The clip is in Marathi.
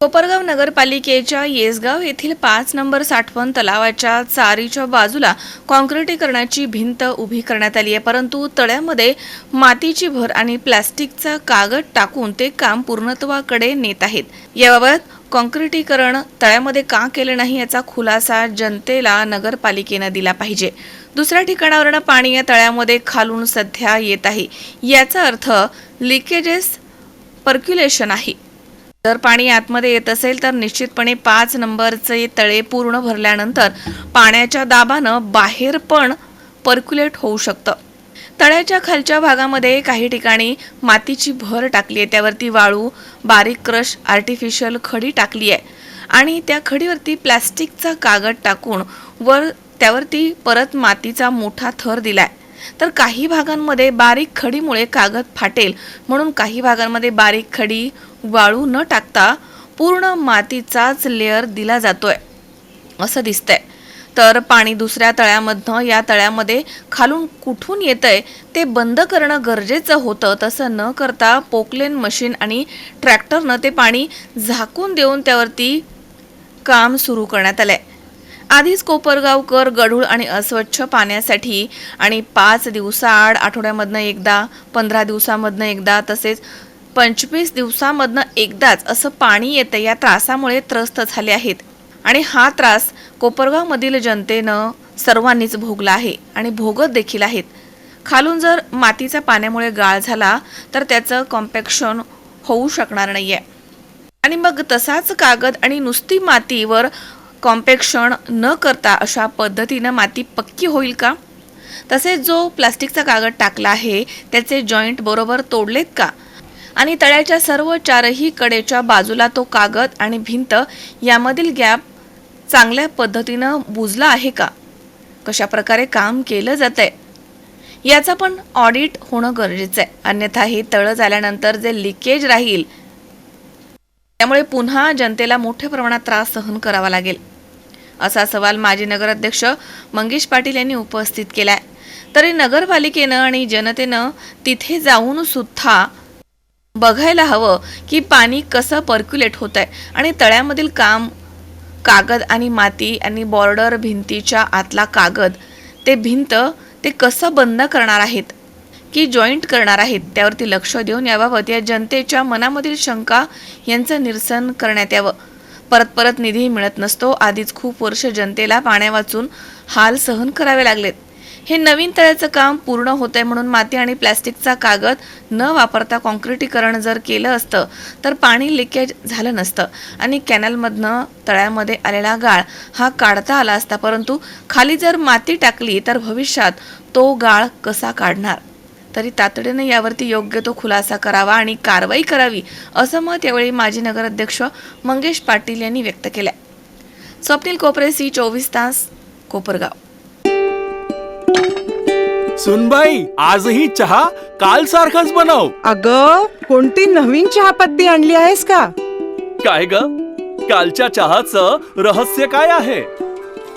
कोपरगाव नगरपालिकेच्या येसगाव येथील पाच नंबर साठवण तलावाच्या चारीच्या बाजूला कॉन्क्रिटीकरणाची भिंत उभी करण्यात आली आहे. परंतु तळ्यामध्ये मातीची भर आणि प्लास्टिकचा कागद टाकून ते काम पूर्णत्वाकडे नेत आहेत. याबाबत कॉन्क्रिटीकरण तळ्यामध्ये का केलं नाही याचा खुलासा जनतेला नगरपालिकेनं दिला पाहिजे. दुसऱ्या ठिकाणावरनं पाणी या तळ्यामध्ये खालून सध्या येत आहे. याचा अर्थ लिकेजेस पर्क्युलेशन आहे. जर पाणी आतमध्ये येत असेल तर निश्चितपणे पाच नंबरचे तळे पूर्ण भरल्यानंतर पाण्याच्या दाबानं बाहेर पण पर्क्युलेट होऊ शकतं. तळ्याच्या खालच्या भागामध्ये काही ठिकाणी मातीची भर टाकली आहे. त्यावरती वाळू बारीक क्रश आर्टिफिशियल खडी टाकली आहे. आणि त्या खडीवरती प्लॅस्टिकचा कागद टाकून वर त्यावरती परत मातीचा मोठा थर दिलाय. तर काही भागांमध्ये बारीक खडीमुळे कागद फाटेल. म्हणून काही भागांमध्ये बारीक खडी वाळू न टाकता पूर्ण मातीचाच लेअर दिला जातोय असं दिसतंय. तर पाणी दुसऱ्या तळ्यामधनं या तळ्यामध्ये खालून कुठून येतंय ते बंद करणं गरजेचं होतं. तसं न करता पोकलेन मशीन आणि ट्रॅक्टरनं ते पाणी झाकून देऊन त्यावरती काम सुरू करण्यात आलं आहे आधीच कोपरगावकर गढूळ आणि अस्वच्छ पाण्यासाठी आणि पाच दिवसाआड आठवड्यामधनं एकदा पंधरा दिवसामधनं एकदा तसेच पंचवीस दिवसामधनं एकदाच असं पाणी येतं. या त्रासामुळे त्रस्त झाले आहेत. आणि हा त्रास कोपरगावमधील जनतेनं सर्वांनीच भोगला आहे आणि भोगत देखील आहेत. खालून जर मातीचा पाण्यामुळे गाळ झाला तर त्याचं कॉम्पॅक्शन होऊ शकणार नाही आहे आणि मग तसाच कागद आणि नुसती मातीवर कॉम्पॅक्शन न करता अशा पद्धतीनं माती पक्की होईल का? तसेच जो प्लास्टिकचा कागद टाकला आहे त्याचे जॉईंट बरोबर तोडलेत का? आणि तळ्याच्या सर्व चारही कडेच्या बाजूला तो कागद आणि भिंत यामधील गॅप चांगल्या पद्धतीनं बुजला आहे का? कशा प्रकारे काम केलं जात आहे याचा पण ऑडिट होणं गरजेचं आहे. अन्यथा हे तळं झाल्यानंतर जे लिकेज राहील त्यामुळे पुन्हा जनतेला मोठ्या प्रमाणात त्रास सहन करावा लागेल. असा सवाल माजी नगराध्यक्ष मंगेश पाटील यांनी उपस्थित केलाय. तरी नगरपालिकेनं आणि जनतेनं तिथे जाऊन सुद्धा बघायला हवं की पाणी कसं पर्क्युलेट होत आहे आणि तळ्यामधील काम कागद आणि माती आणि बॉर्डर भिंतीच्या आतला कागद ते भिंत ते कसं बंद करणार आहेत की जॉईंट करणार आहेत त्यावरती लक्ष देऊन याबाबत या जनतेच्या मनामधील शंका यांचं निरसन करण्यात यावं. परत परत निधी मिळत नसतो. आधीच खूप वर्ष जनतेला पाण्या वाचून हाल सहन करावे लागलेत. हे नवीन तळ्याचं काम पूर्ण होतंय म्हणून माती आणि प्लॅस्टिकचा कागद न वापरता कॉन्क्रिटीकरण जर केलं असतं तर पाणी लिकेज झालं नसतं आणि कॅनलमधनं तळ्यामध्ये आलेला गाळ हा काढता आला असता. परंतु खाली जर माती टाकली तर भविष्यात तो गाळ कसा काढणार? तरी तातडीनं यावरती योग्य तो खुलासा करावा आणि कारवाई करावी असं मत यावेळी माजी नगराध्यक्ष मंगेश पाटील यांनी व्यक्त केलंय. स्वप्नील कोपरे सी चोवीस तास कोपरगाव. सुनबाई आजही चहा काल सारखाच बनव. अग कोणती नवीन चहापत्ती आणली आहेस का? काय ग? कालच्या चहाचं रहस्य काय आहे?